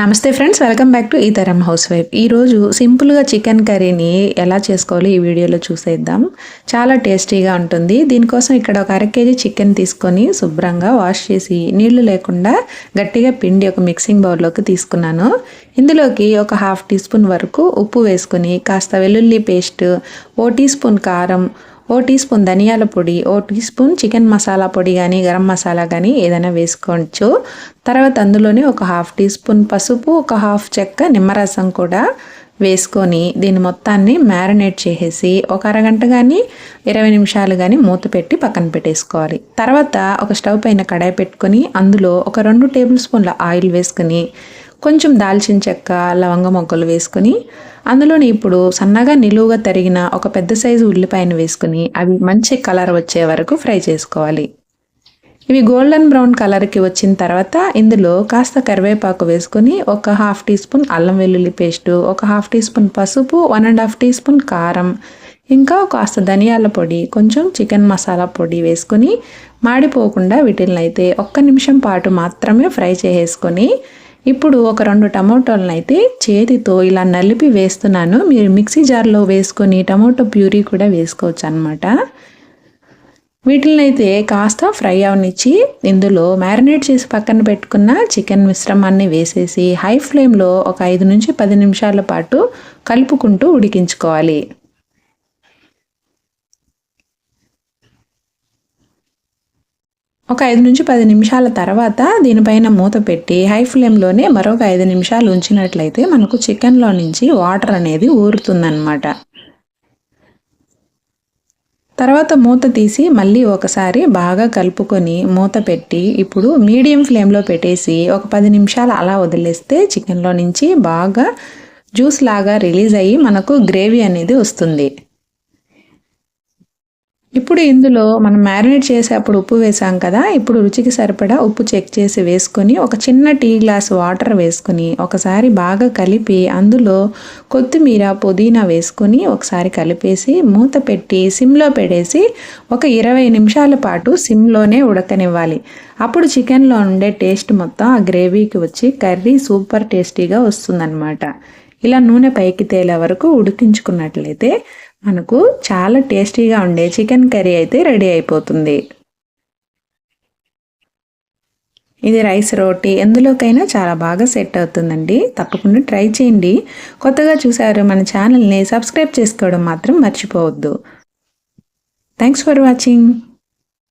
నమస్తే friends welcome back to ఈ తరం హౌస్ వైఫ్. ఈరోజు సింపుల్గా చికెన్ కర్రీని ఎలా చేసుకోవాలో ఈ వీడియోలో చూసేద్దాం. చాలా టేస్టీగా ఉంటుంది. దీనికోసం ఇక్కడ ఒక అర కేజీ చికెన్ తీసుకొని శుభ్రంగా వాష్ చేసి నీళ్ళు లేకుండా గట్టిగా పిండి ఒక మిక్సింగ్ బౌల్లోకి తీసుకున్నాను. ఇందులోకి ఒక హాఫ్ టీ స్పూన్ వరకు ఉప్పు వేసుకొని కాస్త వెల్లుల్లి పేస్ట్ ఓ టీ స్పూన్ కారం ఓ టీ స్పూన్ ధనియాల పొడి ఓ టీ స్పూన్ చికెన్ మసాలా పొడి కానీ గరం మసాలా కానీ ఏదైనా వేసుకోవచ్చు. తర్వాత అందులోనే ఒక హాఫ్ టీ స్పూన్ పసుపు ఒక హాఫ్ చెక్క నిమ్మరసం కూడా వేసుకొని దీని మొత్తాన్ని మ్యారినేట్ చేసేసి ఒక అరగంట కానీ ఇరవై నిమిషాలు కానీ మూత పెట్టి పక్కన పెట్టేసుకోవాలి. తర్వాత ఒక స్టవ్ పైన కడాయి పెట్టుకొని అందులో ఒక రెండు టేబుల్ స్పూన్ల ఆయిల్ వేసుకొని కొంచెం దాల్చిన చెక్క లవంగ మొగ్గలు వేసుకొని అందులోని ఇప్పుడు సన్నగా నిలువుగా తరిగిన ఒక పెద్ద సైజు ఉల్లిపాయను వేసుకుని అవి మంచి కలర్ వచ్చే వరకు ఫ్రై చేసుకోవాలి. ఇవి గోల్డెన్ బ్రౌన్ కలర్కి వచ్చిన తర్వాత ఇందులో కాస్త కరివేపాకు వేసుకొని ఒక హాఫ్ టీ స్పూన్ అల్లం వెల్లుల్లి పేస్టు ఒక హాఫ్ టీ స్పూన్ పసుపు one and half teaspoon కారం ఇంకా కాస్త ధనియాల పొడి కొంచెం చికెన్ మసాలా పొడి వేసుకొని మాడిపోకుండా వీటిని అయితే ఒక్క నిమిషం పాటు మాత్రమే ఫ్రై చేసేసుకొని ఇప్పుడు ఒక రెండు టమోటాలను అయితే చేతితో ఇలా నలిపి వేస్తున్నాను. మీరు మిక్సీ జార్లో వేసుకొని టమోటో ప్యూరీ కూడా వేసుకోవచ్చు అనమాట వీటినైతే అయితే కాస్త ఫ్రై అవనిచ్చి ఇందులో మ్యారినేట్ చేసి పక్కన పెట్టుకున్న చికెన్ మిశ్రమాన్ని వేసేసి హై ఫ్లేమ్లో ఒక ఐదు నుంచి పది నిమిషాల పాటు కలుపుకుంటూ ఉడికించుకోవాలి. ఒక ఐదు నుంచి పది నిమిషాల తర్వాత దీనిపైన మూత పెట్టి హై ఫ్లేమ్లోనే మరొక ఐదు నిమిషాలు ఉంచినట్లయితే మనకు చికెన్లో నుంచి వాటర్ అనేది ఊరుతుందన్నమాట. తర్వాత మూత తీసి మళ్ళీ ఒకసారి బాగా కలుపుకొని మూత పెట్టి ఇప్పుడు మీడియం ఫ్లేమ్లో పెట్టేసి ఒక పది నిమిషాలు అలా వదిలేస్తే చికెన్లో నుంచి బాగా జ్యూస్ లాగా రిలీజ్ అయ్యి మనకు గ్రేవీ అనేది వస్తుంది. ఇప్పుడు ఇందులో మనం మ్యారినేట్ చేసేప్పుడు ఉప్పు వేసాం కదా ఇప్పుడు రుచికి సరిపడా ఉప్పు చెక్ చేసి వేసుకొని ఒక చిన్న టీ గ్లాస్ వాటర్ వేసుకొని ఒకసారి బాగా కలిపి అందులో కొత్తిమీర పుదీనా వేసుకొని ఒకసారి కలిపేసి మూత పెట్టి సిమ్లో పెడేసి ఒక ఇరవై నిమిషాల పాటు సిమ్లోనే ఉడకనివ్వాలి. అప్పుడు చికెన్లో ఉండే టేస్ట్ మొత్తం ఆ గ్రేవీకి వచ్చి కర్రీ సూపర్ టేస్టీగా వస్తుందన్నమాట. ఇలా నూనె పైకి తేలే వరకు ఉడికించుకున్నట్లయితే మనకు చాలా టేస్టీగా ఉండే చికెన్ కర్రీ అయితే రెడీ అయిపోతుంది. ఇది రైస్ రోటీ ఎందులోకైనా చాలా బాగా సెట్ అవుతుందండి. తప్పకుండా ట్రై చేయండి. కొత్తగా చూసారు మన ఛానల్ని సబ్స్క్రైబ్ చేసుకోవడం మాత్రం మర్చిపోవద్దు. Thanks for watching.